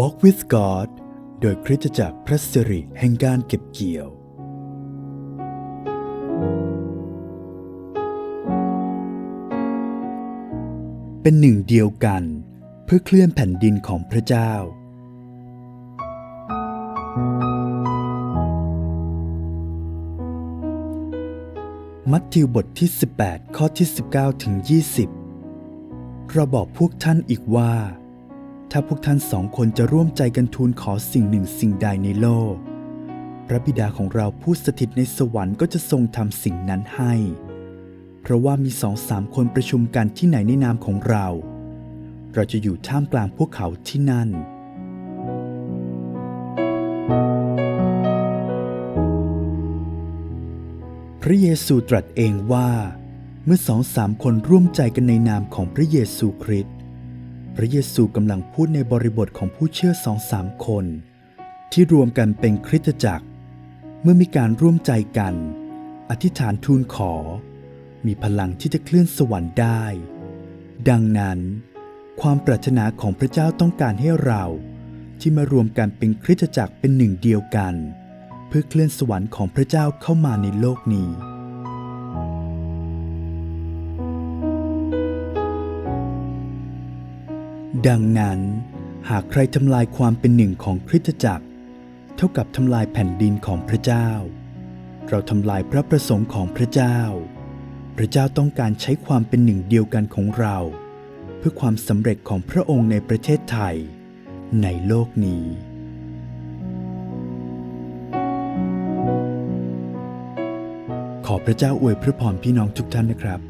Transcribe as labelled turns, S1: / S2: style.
S1: Walk with God โดยคริสตจักรพระสิริแห่งการเก็บเกี่ยว เป็นหนึ่งเดียวกันเพื่อเคลื่อนแผ่นดินของพระเจ้า มัทธิวบทที่ 18 ข้อที่ 19 ถึง 20 เราบอกพวกท่านอีกว่า ถ้าพวกท่านสองคนจะร่วมใจกันทูลขอสิ่งหนึ่งสิ่งใดในโลก พระบิดาของเราผู้สถิตในสวรรค์ก็จะทรงทำสิ่งนั้นให้ เพราะว่ามีสองสามคนประชุมกันที่ไหนในนามของเรา เราจะอยู่ท่ามกลางพวกเขาที่นั่นพระเยซูตรัสเองว่า เมื่อสองสามคนร่วมใจกันในนามของพระเยซูคริสต์ พระเยซูกำลังพูดในบริบทของผู้เชื่อสองสามคน ที่รวมกันเป็นคริสตจักร เมื่อมีการร่วมใจกัน อธิษฐานทูลขอ มีพลังที่จะเคลื่อนสวรรค์ได้ ดังนั้น ความปรารถนาของพระเจ้าต้องการให้เราที่มารวมกันเป็นคริสตจักรเป็นหนึ่งเดียวกัน เพื่อเคลื่อนสวรรค์ของพระเจ้าเข้ามาในโลกนี้ ดังนั้น หากใครทำลายความเป็นหนึ่งของคริสตจักร เท่ากับทำลายแผ่นดินของพระเจ้า เราทำลายพระประสงค์ของพระเจ้า พระเจ้าต้องการใช้ความเป็นหนึ่งเดียวกันของเรา เพื่อความสำเร็จของพระองค์ในประเทศไทย ในโลกนี้ขอพระเจ้าอวยพระพรพี่น้องทุกท่านนะครับ